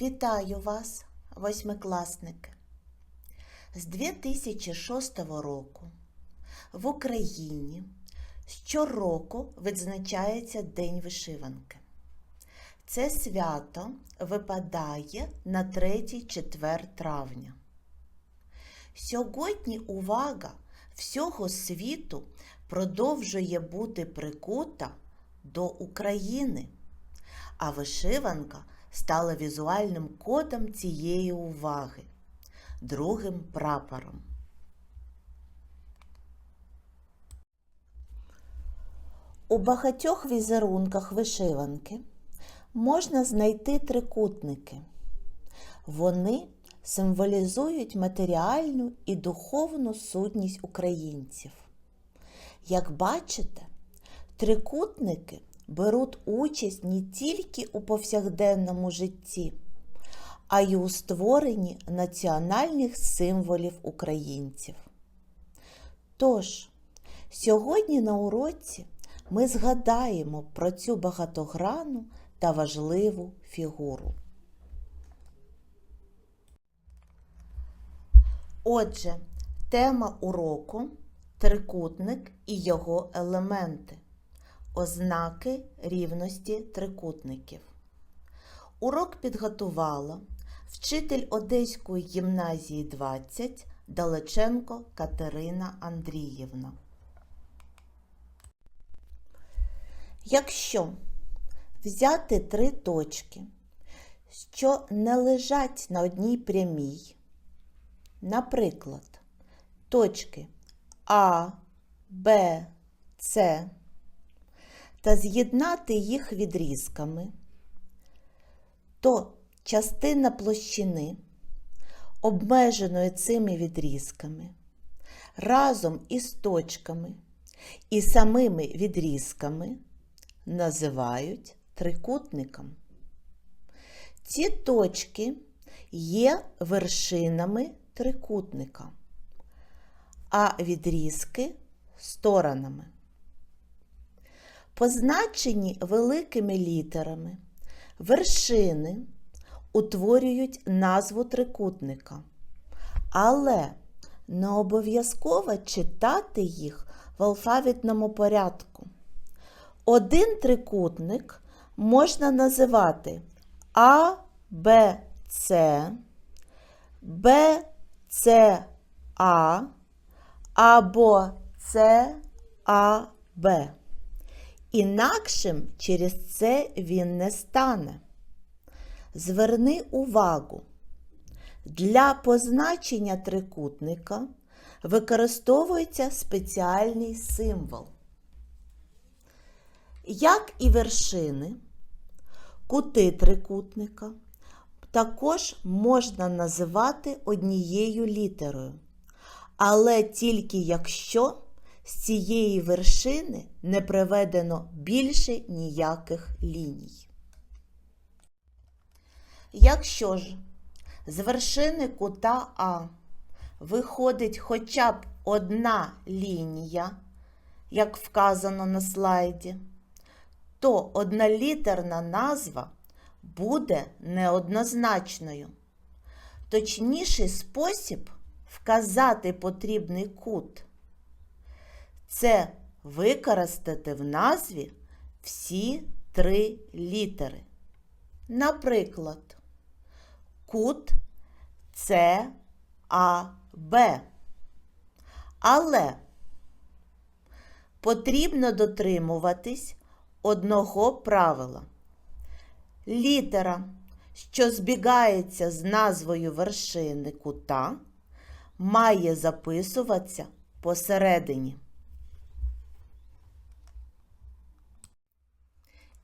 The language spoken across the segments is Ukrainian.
Вітаю вас, восьмикласники! З 2006 року в Україні щороку відзначається День вишиванки. Це свято випадає на 3-4 травня. Сьогодні увага всього світу продовжує бути прикута до України, а вишиванка стала візуальним кодом цієї уваги, другим прапором. У багатьох візерунках вишиванки можна знайти трикутники. Вони символізують матеріальну і духовну сутність українців. Як бачите, трикутники беруть участь не тільки у повсякденному житті, а й у створенні національних символів українців. Тож, сьогодні на уроці ми згадаємо про цю багатогранну та важливу фігуру. Отже, тема уроку трикутник і його елементи. Ознаки рівності трикутників. Урок підготувала вчитель Одеської гімназії 20 Далеченко Катерина Андріївна. Якщо взяти три точки, що не лежать на одній прямій, наприклад, точки А, Б, С, та з'єднати їх відрізками, то частина площини, обмеженої цими відрізками, разом із точками і самими відрізками називають трикутником. Ці точки є вершинами трикутника, а відрізки сторонами. Позначені великими літерами вершини утворюють назву трикутника, але не обов'язково читати їх в алфавітному порядку. Один трикутник можна називати А, Б, С, Б, С, А або С, А, Б. Інакшим через це він не стане. Зверни увагу, для позначення трикутника використовується спеціальний символ. Як і вершини, кути трикутника також можна називати однією літерою, але тільки якщо з цієї вершини не приведено більше ніяких ліній. Якщо ж з вершини кута А виходить хоча б одна лінія, як вказано на слайді, то однолітерна назва буде неоднозначною. Точніший спосіб вказати потрібний кут це використати в назві всі три літери. Наприклад, кут САБ. Але потрібно дотримуватись одного правила. Літера, що збігається з назвою вершини кута, має записуватися посередині.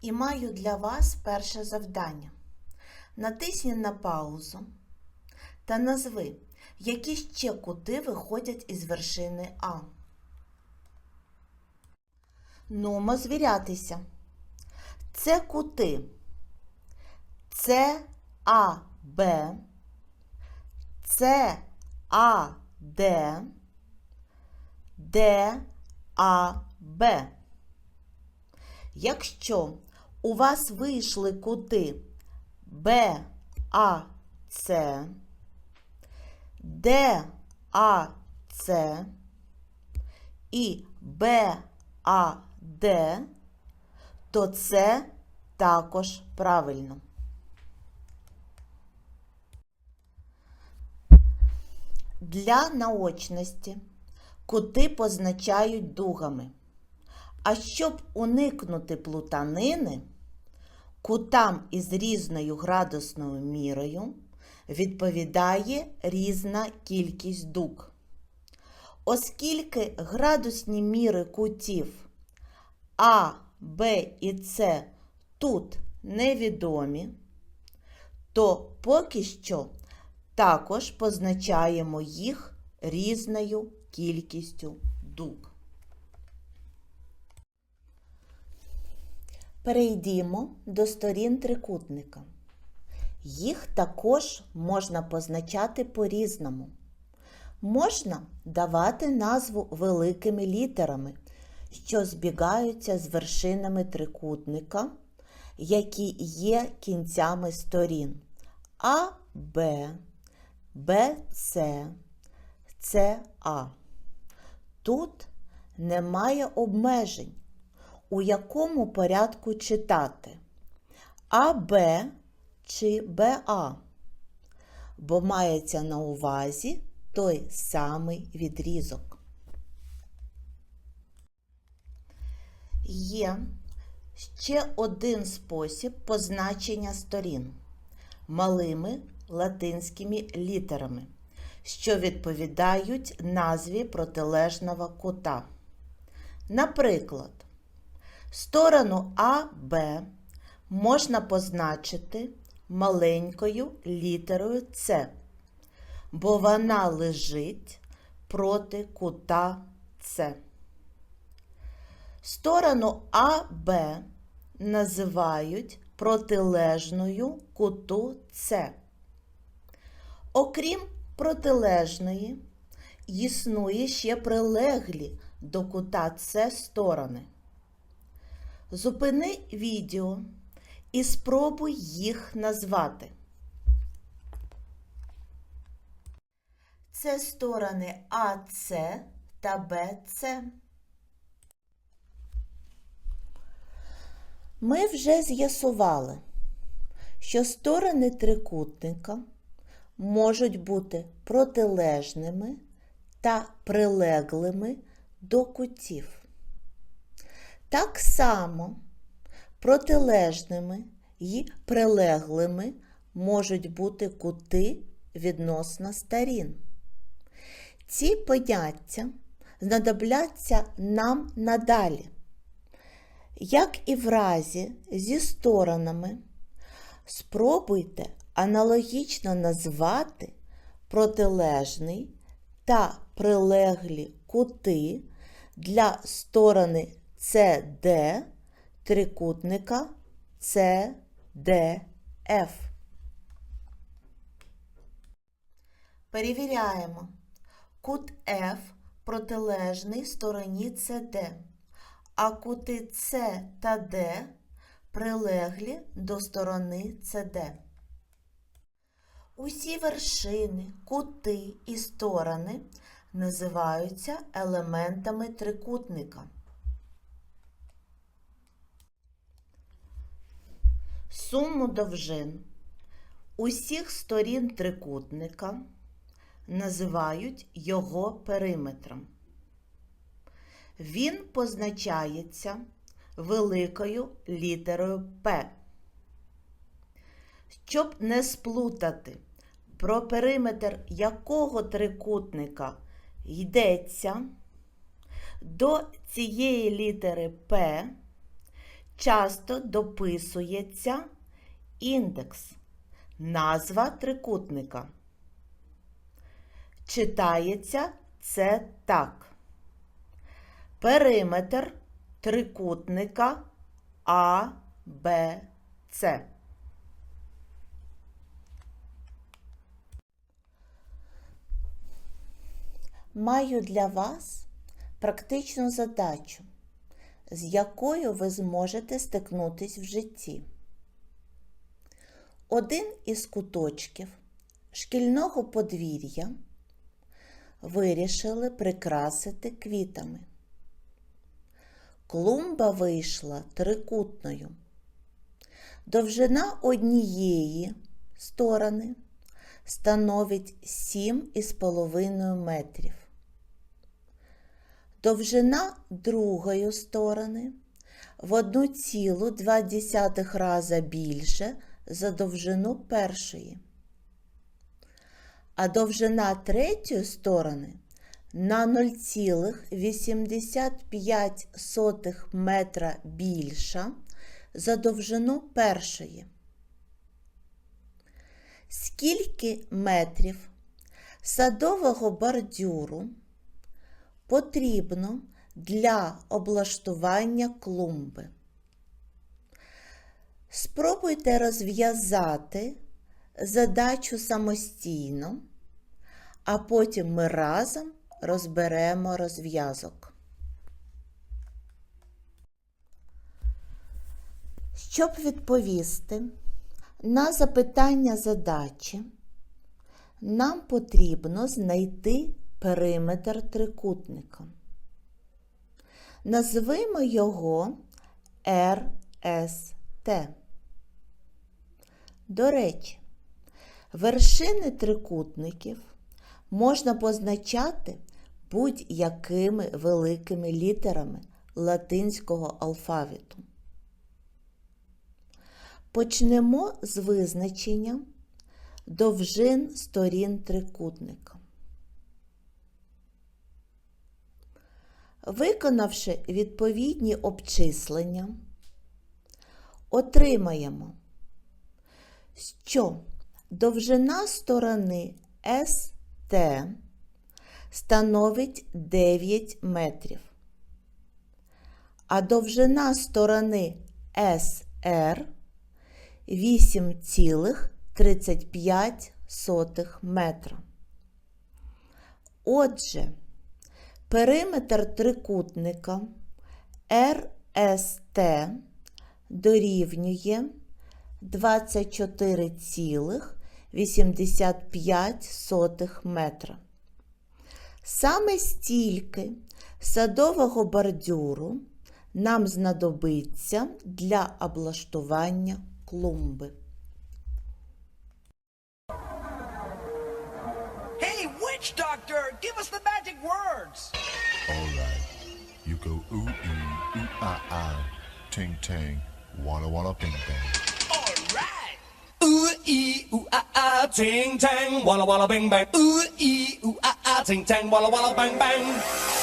І маю для вас перше завдання. Натисні на паузу та назви, які ще кути виходять із вершини А. Нумо звірятися. Це кути С А Б, С А Д, Д А Б. Якщо у вас вийшли кути Б ДАЦ і БАД, то це також правильно. Для наочності кути позначають дугами. А щоб уникнути плутанини, кутам із різною градусною мірою відповідає різна кількість дуг. Оскільки градусні міри кутів А, Б і С тут невідомі, то поки що також позначаємо їх різною кількістю дуг. Перейдімо до сторін трикутника. Їх також можна позначати по-різному. Можна давати назву великими літерами, що збігаються з вершинами трикутника, які є кінцями сторін А, Б, Б, С, С, А. Тут немає обмежень, у якому порядку читати АБ чи БА, бо мається на увазі той самий відрізок. Є ще один спосіб позначення сторін малими латинськими літерами, що відповідають назві протилежного кута. Наприклад, сторону АБ можна позначити маленькою літерою С, бо вона лежить проти кута С. Сторону АБ називають протилежною куту С. Окрім протилежної, існує ще прилеглі до кута С сторони. Зупини відео і спробуй їх назвати. Це сторони АС та БС. Ми вже з'ясували, що сторони трикутника можуть бути протилежними та прилеглими до кутів. Так само протилежними і прилеглими можуть бути кути відносно сторін. Ці поняття знадобляться нам надалі. Як і в разі зі сторонами, спробуйте аналогічно назвати протилежний та прилеглі кути для сторони CD трикутника CDF. Перевіряємо. Кут F протилежний стороні CD, а кути С та D прилеглі до сторони CD. Усі вершини, кути і сторони називаються елементами трикутника. Суму довжин усіх сторін трикутника називають його периметром. Він позначається великою літерою П. Щоб не сплутати, про периметр якого трикутника йдеться, до цієї літери П часто дописується індекс, назва трикутника. Читається це так. Периметр трикутника А, Б, С. Маю для вас практичну задачу, з якою ви зможете стикнутись в житті. один із куточків шкільного подвір'я вирішили прикрасити квітами. Клумба вийшла трикутною. Довжина однієї сторони становить 7,5 метрів. Довжина другої сторони в 1,2 рази більше за довжину першої. А довжина третьої сторони на 0,85 метра більша за довжину першої. Скільки метрів садового бордюру потрібно для облаштування клумби? Спробуйте розв'язати задачу самостійно, а потім ми разом розберемо розв'язок. Щоб відповісти на запитання задачі, нам потрібно знайти периметр трикутника. Назвемо його РСТ. До речі, вершини трикутників можна позначати будь-якими великими літерами латинського алфавіту. Почнемо з визначення довжин сторін трикутника. Виконавши відповідні обчислення, отримаємо, що довжина сторони СТ становить 9 метрів, а довжина сторони СР 8,35 метра. Отже, периметр трикутника РСТ дорівнює 24,85 метра. Саме стільки садового бордюру нам знадобиться для облаштування клумби. Hey, witch doctor, give us the magic words. All right. You go ooh ee, ooh ah ah, ting tang, walla walla bing bang. All right. Ooh ee ooh ah ah ting tang walla walla bing bang. Ooh ee ooh ah ah ting tang walla walla bang bang.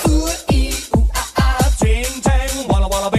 Ooh ee ooh ah ah ting tang walla walla bing bang.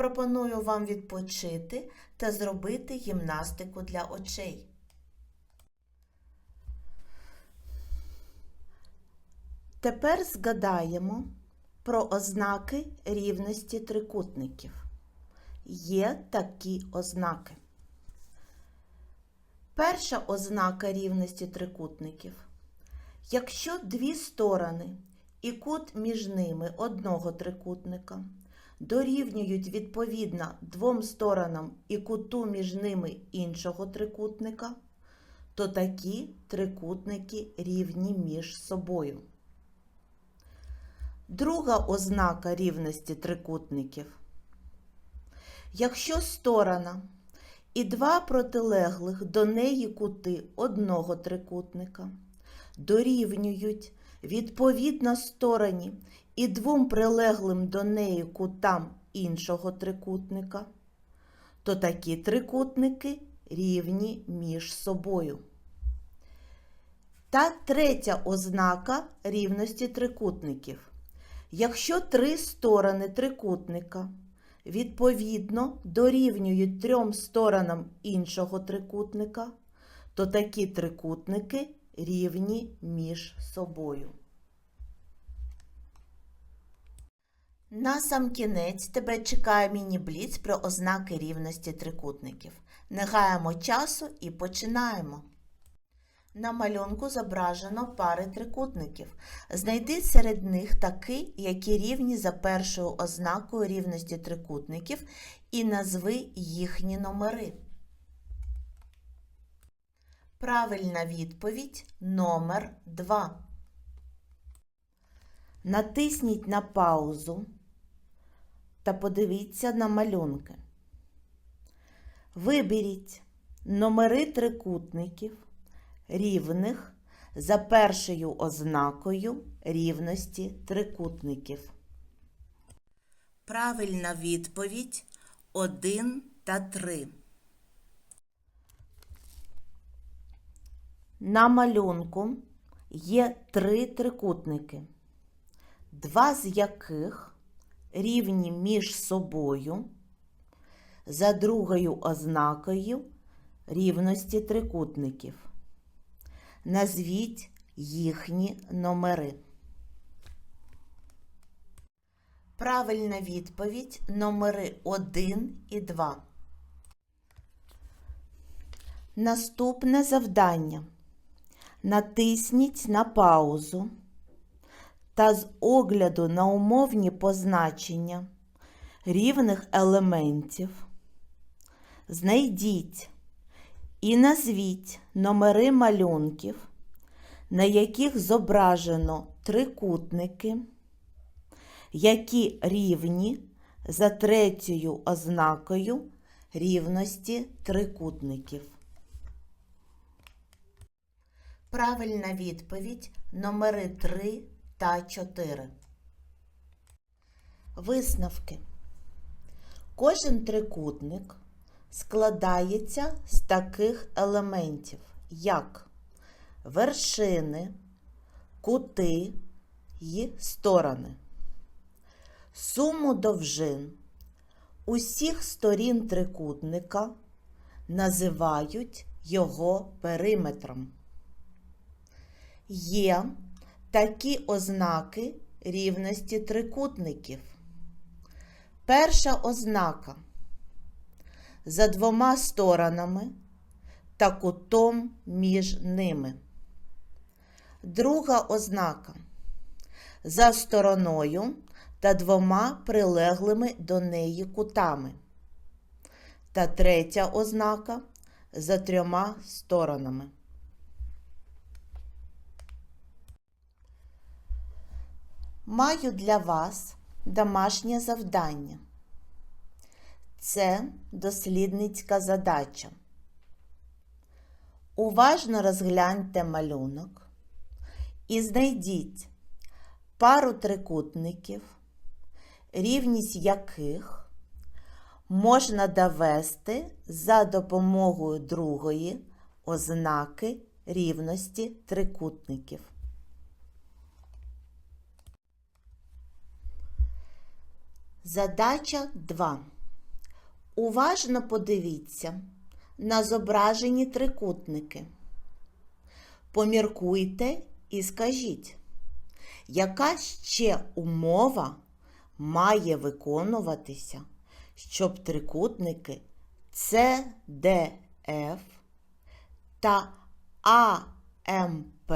пропоную вам відпочити та зробити гімнастику для очей. Тепер згадаємо про ознаки рівності трикутників. Є такі ознаки. Перша ознака рівності трикутників. Якщо дві сторони і кут між ними одного трикутника дорівнюють відповідно двом сторонам і куту між ними іншого трикутника, то такі трикутники рівні між собою. Друга ознака рівності трикутників. Якщо сторона і два протилеглих до неї кути одного трикутника дорівнюють відповідно стороні і двом прилеглим до неї кутам іншого трикутника, то такі трикутники рівні між собою. Та третя ознака рівності трикутників. Якщо три сторони трикутника відповідно дорівнюють трьом сторонам іншого трикутника, то такі трикутники рівні між собою. На сам кінець тебе чекає міні-бліц про ознаки рівності трикутників. Не гаємо часу і починаємо. На малюнку зображено пари трикутників. Знайди серед них такі, які рівні за першою ознакою рівності трикутників, і назви їхні номери. Правильна відповідь номер 2. Натисніть на паузу та подивіться на малюнки. Виберіть номери трикутників рівних за першою ознакою рівності трикутників. Правильна відповідь 1 та 3. На малюнку є три трикутники, два з яких рівні між собою за другою ознакою рівності трикутників. Назвіть їхні номери. Правильна відповідь номери 1 і 2. Наступне завдання. Натисніть на паузу та з огляду на умовні позначення рівних елементів знайдіть і назвіть номери малюнків, на яких зображено трикутники, які рівні за третьою ознакою рівності трикутників. Правильна відповідь номери 3 та 4. Висновки. Кожен трикутник складається з таких елементів, як вершини, кути й сторони. Суму довжин усіх сторін трикутника називають його периметром. Є такі ознаки рівності трикутників. Перша ознака за двома сторонами та кутом між ними. Друга ознака за стороною та двома прилеглими до неї кутами. Та третя ознака за трьома сторонами. Маю для вас домашнє завдання. Це дослідницька задача. Уважно розгляньте малюнок і знайдіть пару трикутників, рівність яких можна довести за допомогою другої ознаки рівності трикутників. Задача 2. Уважно подивіться на зображені трикутники. Поміркуйте і скажіть, яка ще умова має виконуватися, щоб трикутники CDF та АМП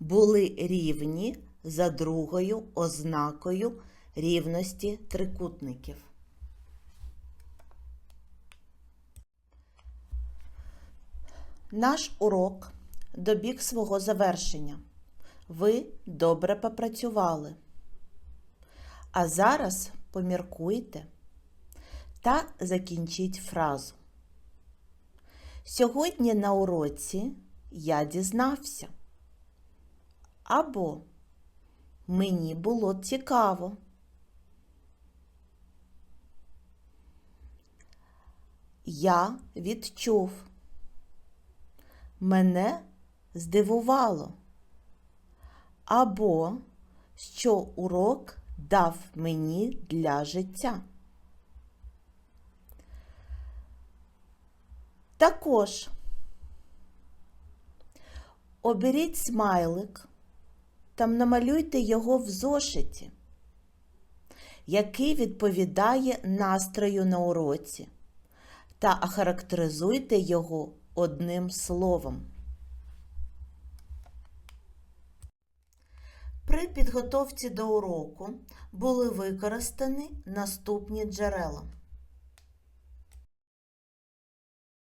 були рівні за другою ознакою рівності трикутників. Наш урок добіг свого завершення. Ви добре попрацювали. А зараз поміркуйте та закінчіть фразу. Сьогодні на уроці я дізнався. Або мені було цікаво. Я відчув. Мене здивувало. Або що урок дав мені для життя. Також оберіть смайлик та намалюйте його в зошиті, який відповідає настрою на уроці, та охарактеризуйте його одним словом. При підготовці до уроку були використані наступні джерела.